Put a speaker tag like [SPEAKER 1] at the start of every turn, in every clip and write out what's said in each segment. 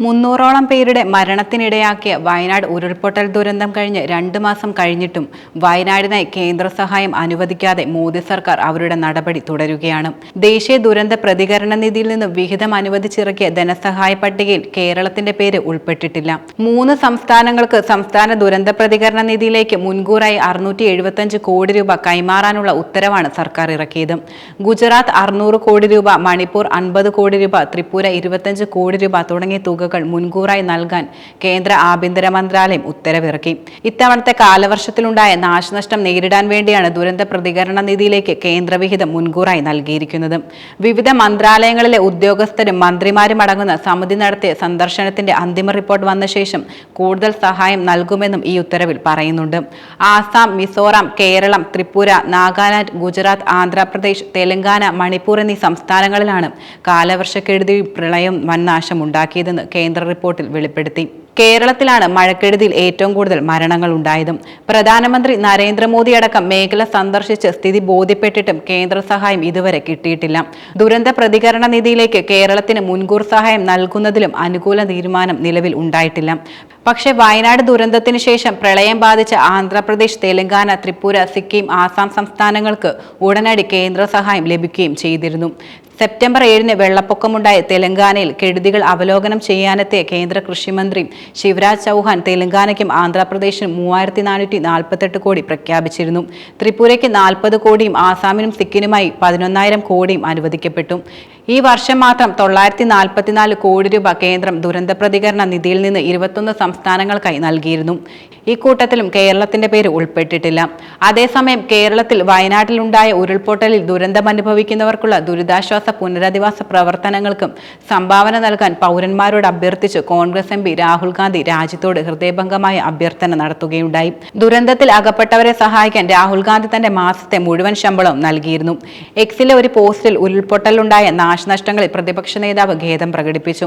[SPEAKER 1] മുന്നൂറോളം പേരുടെ മരണത്തിനിടയാക്കിയ വയനാട് ഉരുൾപൊട്ടൽ ദുരന്തം കഴിഞ്ഞ് രണ്ട് മാസം കഴിഞ്ഞിട്ടും വയനാടിനായി കേന്ദ്ര സഹായം അനുവദിക്കാതെ മോദി സർക്കാർ അവരുടെ നടപടി തുടരുകയാണ്. ദേശീയ ദുരന്ത പ്രതികരണ നിധിയിൽ നിന്നും വിഹിതം അനുവദിച്ചിറക്കിയ ധനസഹായ പട്ടികയിൽ കേരളത്തിന്റെ പേര് ഉൾപ്പെട്ടിട്ടില്ല. മൂന്ന് സംസ്ഥാനങ്ങൾക്ക് സംസ്ഥാന ദുരന്ത പ്രതികരണ നിധിയിലേക്ക് മുൻകൂറായി അറുന്നൂറ്റി എഴുപത്തഞ്ച് കോടി രൂപ കൈമാറാനുള്ള ഉത്തരവാണ് സർക്കാർ ഇറക്കിയത്. ഗുജറാത്ത് അറുന്നൂറ് കോടി രൂപ മണിപ്പൂർ അൻപത് കോടി രൂപ ത്രിപുര ഇരുപത്തഞ്ച് കോടി രൂപ തുടങ്ങിയ തുകകൾ മുൻകൂറായി നൽകാൻ കേന്ദ്ര ആഭ്യന്തര മന്ത്രാലയം ഉത്തരവിറക്കി. ഇത്തവണത്തെ കാലവർഷത്തിലുണ്ടായ നാശനഷ്ടം നേരിടാൻ വേണ്ടിയാണ് ദുരന്ത പ്രതികരണ നിധിയിലേക്ക് കേന്ദ്രവിഹിതം മുൻകൂറായി നൽകിയിരിക്കുന്നത്. വിവിധ മന്ത്രാലയങ്ങളിലെ ഉദ്യോഗസ്ഥരും മന്ത്രിമാരും അടങ്ങുന്ന സമിതി നടത്തിയ സന്ദർശനത്തിന്റെ അന്തിമ റിപ്പോർട്ട് വന്ന ശേഷം കൂടുതൽ സഹായം നൽകുമെന്നും ഈ ഉത്തരവിൽ പറയുന്നുണ്ട്. ആസാം മിസോറാം കേരളം ത്രിപുര നാഗാലാൻഡ് ഗുജറാത്ത് ആന്ധ്രാപ്രദേശ് തെലങ്കാന മണിപ്പൂർ എന്നീ സംസ്ഥാനങ്ങളിലാണ് കാലവർഷക്കെടുതി പ്രളയം വൻ നാശം ഉണ്ടാക്കിയതെന്ന് കേന്ദ്ര റിപ്പോർട്ടിൽ വെളിപ്പെടുത്തി. കേരളത്തിലാണ് മഴക്കെടുതിയിൽ ഏറ്റവും കൂടുതൽ മരണങ്ങൾ ഉണ്ടായതും. പ്രധാനമന്ത്രി നരേന്ദ്രമോദി അടക്കം മേഖല സന്ദർശിച്ച് സ്ഥിതി ബോധ്യപ്പെട്ടിട്ടും കേന്ദ്ര സഹായം ഇതുവരെ കിട്ടിയിട്ടില്ല. ദുരന്ത പ്രതികരണ നിധിയിലേക്ക് കേരളത്തിന് മുൻകൂർ സഹായം നൽകുന്നതിലും അനുകൂല തീരുമാനം നിലവിൽ ഉണ്ടായിട്ടില്ല. പക്ഷേ വയനാട് ദുരന്തത്തിന് ശേഷം പ്രളയം ബാധിച്ച ആന്ധ്രാപ്രദേശ് തെലങ്കാന ത്രിപുര സിക്കിം ആസാം സംസ്ഥാനങ്ങൾക്ക് ഉടനടി കേന്ദ്ര സഹായം ലഭിക്കുകയും ചെയ്തിരുന്നു. സെപ്റ്റംബർ ഏഴിന് വെള്ളപ്പൊക്കമുണ്ടായ തെലങ്കാനയിൽ കെടുതികൾ അവലോകനം ചെയ്യാനെത്തിയ കേന്ദ്ര കൃഷിമന്ത്രി ശിവരാജ് ചൗഹാൻ തെലങ്കാനയ്ക്കും ആന്ധ്രാപ്രദേശിനും മൂവായിരത്തി നാനൂറ്റി നാൽപ്പത്തെട്ട് കോടി പ്രഖ്യാപിച്ചിരുന്നു. ത്രിപുരയ്ക്ക് നാൽപ്പത് കോടിയും ആസാമിനും സിക്കിനുമായി പതിനൊന്നായിരം കോടിയും അനുവദിക്കപ്പെട്ടു. ഈ വർഷം മാത്രം തൊള്ളായിരത്തി നാൽപ്പത്തിനാല് കോടി രൂപ കേന്ദ്രം ദുരന്ത പ്രതികരണ നിധിയിൽ നിന്ന് ഇരുപത്തൊന്ന് സംസ്ഥാനങ്ങൾക്കായി നൽകിയിരുന്നു. ഈ കൂട്ടത്തിലും കേരളത്തിന്റെ പേര് ഉൾപ്പെട്ടിട്ടില്ല. അതേസമയം കേരളത്തിൽ വയനാട്ടിലുണ്ടായ ഉരുൾപൊട്ടലിൽ ദുരന്തം അനുഭവിക്കുന്നവർക്കുള്ള ദുരിതാശ്വാസ പുനരധിവാസ പ്രവർത്തനങ്ങൾക്കും സംഭാവന നൽകാൻ പൗരന്മാരോട് അഭ്യർത്ഥിച്ച് കോൺഗ്രസ് എം രാഹുൽ ഗാന്ധി രാജ്യത്തോട് ഹൃദയഭംഗമായ അഭ്യർത്ഥന നടത്തുകയുണ്ടായി. ദുരന്തത്തിൽ അകപ്പെട്ടവരെ സഹായിക്കാൻ രാഹുൽ ഗാന്ധി തന്റെ മാസത്തെ മുഴുവൻ ശമ്പളവും നൽകിയിരുന്നു. എക്സിലെ ഒരു പോസ്റ്റിൽ ഉരുൾപൊട്ടലുണ്ടായ നാശനഷ്ടങ്ങളിൽ പ്രതിപക്ഷ നേതാവ് ഖേദം പ്രകടിപ്പിച്ചു.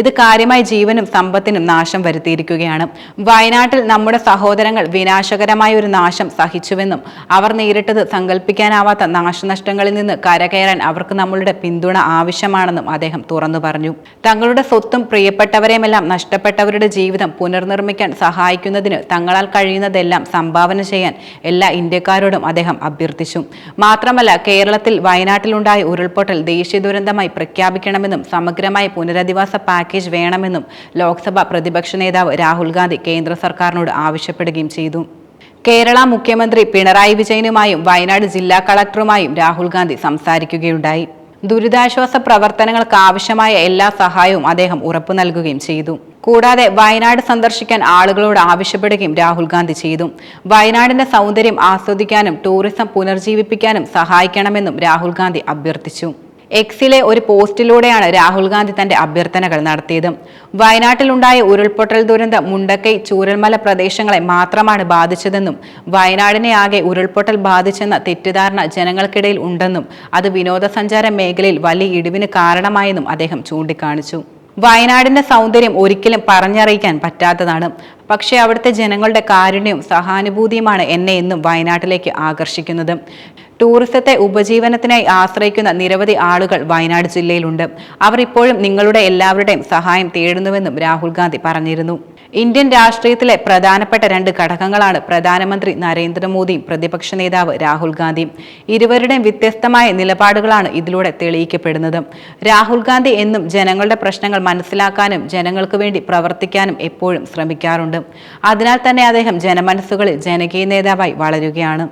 [SPEAKER 1] ഇത് കാര്യമായി ജീവനും സമ്പത്തിനും നാശം വരുത്തിയിരിക്കുകയാണ്. വയനാട്ടിൽ നമ്മുടെ സഹോദരങ്ങൾ വിനാശകരമായ ഒരു നാശം സഹിച്ചുവെന്നും അവർ നേരിട്ടത് സങ്കല്പിക്കാനാവാത്ത നാശനഷ്ടങ്ങളിൽ നിന്ന് കരകയറാൻ അവർക്ക് നമ്മളുടെ പിന്തുണ ആവശ്യമാണെന്നും അദ്ദേഹം തുറന്നു പറഞ്ഞു. തങ്ങളുടെ സ്വത്തും പ്രിയപ്പെട്ടവരെയുമെല്ലാം നഷ്ടപ്പെട്ടവരുടെ ജീവിതം പുനർനിർമ്മിക്കാൻ സഹായിക്കുന്നതിന് തങ്ങളാൽ കഴിയുന്നതെല്ലാം സംഭാവന ചെയ്യാൻ എല്ലാ ഇന്ത്യക്കാരോടും അദ്ദേഹം അഭ്യർത്ഥിച്ചു. മാത്രമല്ല കേരളത്തിൽ വയനാട്ടിലുണ്ടായ ഉരുൾപൊട്ടൽ ദേശീയ ദുരന്തമായി പ്രഖ്യാപിക്കണമെന്നും സമഗ്രമായ പുനരധിവാസ പാക്കേജ് വേണമെന്നും ലോക്സഭ പ്രതിപക്ഷ നേതാവ് രാഹുൽ ഗാന്ധി കേന്ദ്ര സർക്കാരിനോട് ആവശ്യപ്പെടുകയും ചെയ്തു. കേരള മുഖ്യമന്ത്രി പിണറായി വിജയനുമായും വയനാട് ജില്ലാ കളക്ടറുമായും രാഹുൽ ഗാന്ധി സംസാരിക്കുകയുണ്ടായി. ദുരിതാശ്വാസ പ്രവർത്തനങ്ങൾക്ക് ആവശ്യമായ എല്ലാ സഹായവും അദ്ദേഹം ഉറപ്പു നൽകുകയും ചെയ്തു. കൂടാതെ വയനാട് സന്ദർശിക്കാൻ ആളുകളോട് ആവശ്യപ്പെടുകയും രാഹുൽ ഗാന്ധി ചെയ്തു. വയനാടിന്റെ സൗന്ദര്യം ആസ്വദിക്കാനും ടൂറിസം പുനർജീവിപ്പിക്കാനും സഹായിക്കണമെന്നും രാഹുൽ ഗാന്ധി അഭ്യർത്ഥിച്ചു. എക്സിലെ ഒരു പോസ്റ്റിലൂടെയാണ് രാഹുൽ ഗാന്ധി തന്റെ അഭ്യർത്ഥനകൾ നടത്തിയത്. വയനാട്ടിലുണ്ടായ ഉരുൾപൊട്ടൽ ദുരന്തം മുണ്ടക്കൈ ചൂരൽമല പ്രദേശങ്ങളെ മാത്രമാണ് ബാധിച്ചതെന്നും വയനാടിനെ ആകെ ഉരുൾപൊട്ടൽ ബാധിച്ചെന്ന തെറ്റിദ്ധാരണ ജനങ്ങൾക്കിടയിൽ ഉണ്ടെന്നും അത് വിനോദസഞ്ചാര മേഖലയിൽ വലിയ ഇടിവിന് കാരണമായെന്നും അദ്ദേഹം ചൂണ്ടിക്കാണിച്ചു. വയനാടിന്റെ സൗന്ദര്യം ഒരിക്കലും പറഞ്ഞറിയിക്കാൻ പറ്റാത്തതാണ്. പക്ഷേ അവിടുത്തെ ജനങ്ങളുടെ കാരുണ്യവും സഹാനുഭൂതിയുമാണ് എന്നെ എന്നും വയനാട്ടിലേക്ക് ആകർഷിക്കുന്നത്. ടൂറിസത്തെ ഉപജീവനത്തിനായി ആശ്രയിക്കുന്ന നിരവധി ആളുകൾ വയനാട് ജില്ലയിലുണ്ട്. അവർ ഇപ്പോഴും നിങ്ങളുടെ എല്ലാവരുടെയും സഹായം തേടുന്നുവെന്നും രാഹുൽ ഗാന്ധി പറഞ്ഞിരുന്നു. ഇന്ത്യൻ രാഷ്ട്രീയത്തിലെ പ്രധാനപ്പെട്ട രണ്ട് ഘടകങ്ങളാണ് പ്രധാനമന്ത്രി നരേന്ദ്രമോദിയും പ്രതിപക്ഷ നേതാവ് രാഹുൽ ഗാന്ധിയും. ഇരുവരുടെയും വ്യത്യസ്തമായ നിലപാടുകളാണ് ഇതിലൂടെ തെളിയിക്കപ്പെടുന്നത്. രാഹുൽ ഗാന്ധി എന്നും ജനങ്ങളുടെ പ്രശ്നങ്ങൾ മനസ്സിലാക്കാനും ജനങ്ങൾക്ക് വേണ്ടി പ്രവർത്തിക്കാനും എപ്പോഴും ശ്രമിക്കാറുണ്ട്. അതിനാൽ തന്നെ അദ്ദേഹം ജനമനസ്സുകളിൽ ജനകീയ നേതാവായി വളരുകയാണ്.